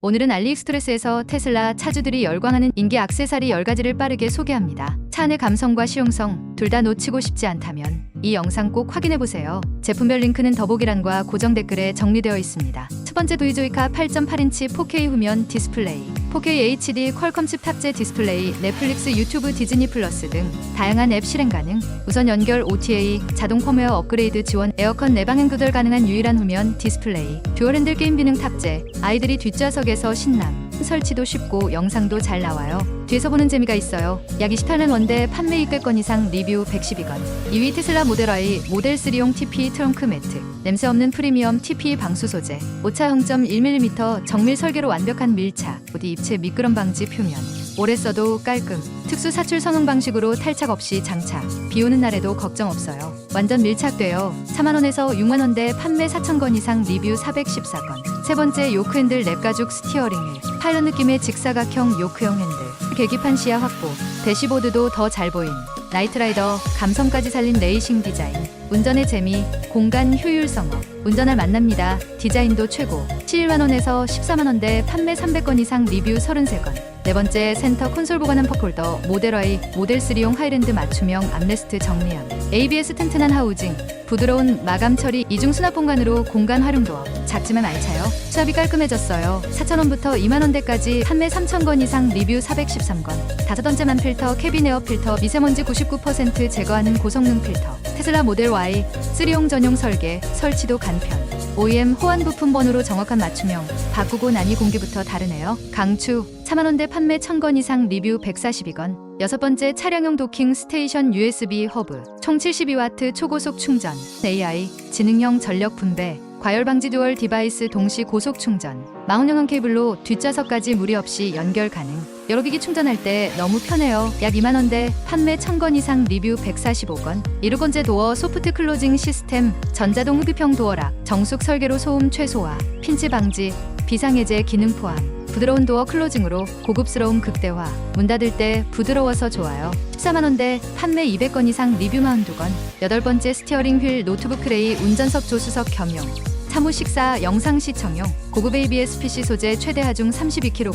오늘은 알리익스프레스에서 테슬라 차주들이 열광하는 인기 액세서리 10가지를 빠르게 소개합니다. 차 안의 감성과 실용성 둘 다 놓치고 싶지 않다면 이 영상 꼭 확인해 보세요. 제품별 링크는 더보기란과 고정 댓글에 정리되어 있습니다. 첫 번째 V조이카 8.8인치 4K 후면 디스플레이, 4K HD 퀄컴 칩 탑재 디스플레이, 넷플릭스, 유튜브, 디즈니 플러스 등 다양한 앱 실행 가능. 우선 연결 OTA, 자동 펌웨어 업그레이드 지원, 에어컨 내방행 조절 가능한 유일한 후면 디스플레이, 듀얼 핸들 게임 기능 탑재. 아이들이 뒷좌석에서 신남. 설치도 쉽고 영상도 잘 나와요. 뒤에서 보는 재미가 있어요. 약 28만 원대 판매 600건 이상 리뷰 112건. 2위 테슬라 모델 Y 모델 3용 TP 트렁크 매트. 냄새 없는 프리미엄 TP 방수 소재. 오차 0.1mm 정밀 설계로 완벽한 밀착. 어디 입체 미끄럼 방지 표면. 오래 써도 깔끔. 특수 사출 선홍 방식으로 탈착 없이 장착. 비 오는 날에도 걱정 없어요. 완전 밀착돼요. 4만 원에서 6만 원대 판매 4천 건 이상 리뷰 414건. 세 번째 요크 핸들 랩 가죽 스티어링 휠. 파일럿 느낌의 직사각형 요크형 핸들. 계기판 시야 확보. 대시보드도 더 잘 보임. 나이트라이더 감성까지 살린 레이싱 디자인. 운전의 재미, 공간 효율성업. 운전할 만납니다. 디자인도 최고. 11만 원에서 14만 원대 판매 300건 이상 리뷰 33건. 네 번째 센터 콘솔 보관함 컵홀더 모델 Y 모델 3용 하이랜드 맞춤형 암레스트 정리함. ABS 튼튼한 하우징. 부드러운 마감 처리 이중 수납 공간으로 공간 활용 도어. 작지만 알차요. 수압이 깔끔해졌어요. 4,000원부터 2만 원대까지 판매 3,000건 이상 리뷰 413건. 다섯 번째 만 필터 캐빈 에어 필터 미세먼지 99% 제거하는 고성능 필터. 테슬라 모델 Y 3용 전용 설계 설치도 간편. OEM 호환 부품 번호로 정확한 맞춤형. 바꾸고 나니 공기부터 다르네요. 강추 4만 원대 판매 1000건 이상 리뷰 142건. 여섯 번째 차량용 도킹 스테이션 USB 허브. 총 72와트 초고속 충전. AI 지능형 전력 분배. 과열 방지 듀얼 디바이스 동시 고속 충전. 마운용형 케이블로 뒷좌석까지 무리 없이 연결 가능. 여러 기기 충전할 때 너무 편해요. 약 2만 원대 판매 1000건 이상 리뷰 145건. 이루건제 도어 소프트 클로징 시스템 전자동 흡입형 도어락 정숙 설계로 소음 최소화 핀치 방지 비상해제 기능 포함. 부드러운 도어 클로징으로 고급스러운 극대화. 문 닫을 때 부드러워서 좋아요. 14만 원대 판매 200건 이상 리뷰 42건. 여덟 번째 스티어링 휠 노트북 트레이 운전석 조수석 겸용. 사무 식사 영상 시청용 고급 ABS PC 소재 최대 하중 32kg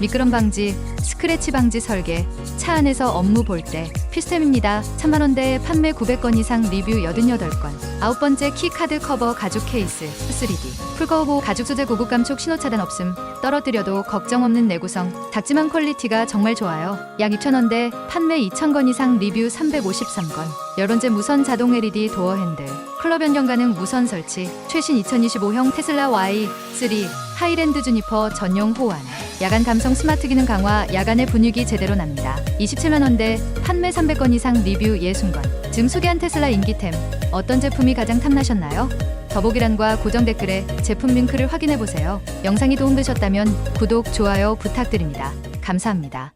미끄럼 방지 스크래치 방지 설계 차 안에서 업무 볼 때 필수템입니다. 3만 원대 판매 900건 이상 리뷰 88건. 아홉 번째 키 카드 커버 가죽 케이스 3D 풀 커버 보호 가죽 소재 고급 감촉 신호 차단 없음. 떨어뜨려도 걱정 없는 내구성. 작지만 퀄리티가 정말 좋아요. 약 2,000원대 판매 2,000건 이상 리뷰 353건. 열 번째 무선 자동 LED 도어 핸들. 클럽 변경 가능 무선 설치. 최신 2025형 테슬라 Y3 하이랜드 주니퍼 전용 호환. 야간 감성 스마트 기능 강화 야간의 분위기 제대로 납니다. 27만 원대 판매 300건 이상 리뷰 60건 지금 소개한 테슬라 인기템 어떤 제품이 가장 탐나셨나요? 더보기란과 고정 댓글에 제품 링크를 확인해 보세요. 영상이 도움되셨다면 구독, 좋아요 부탁드립니다. 감사합니다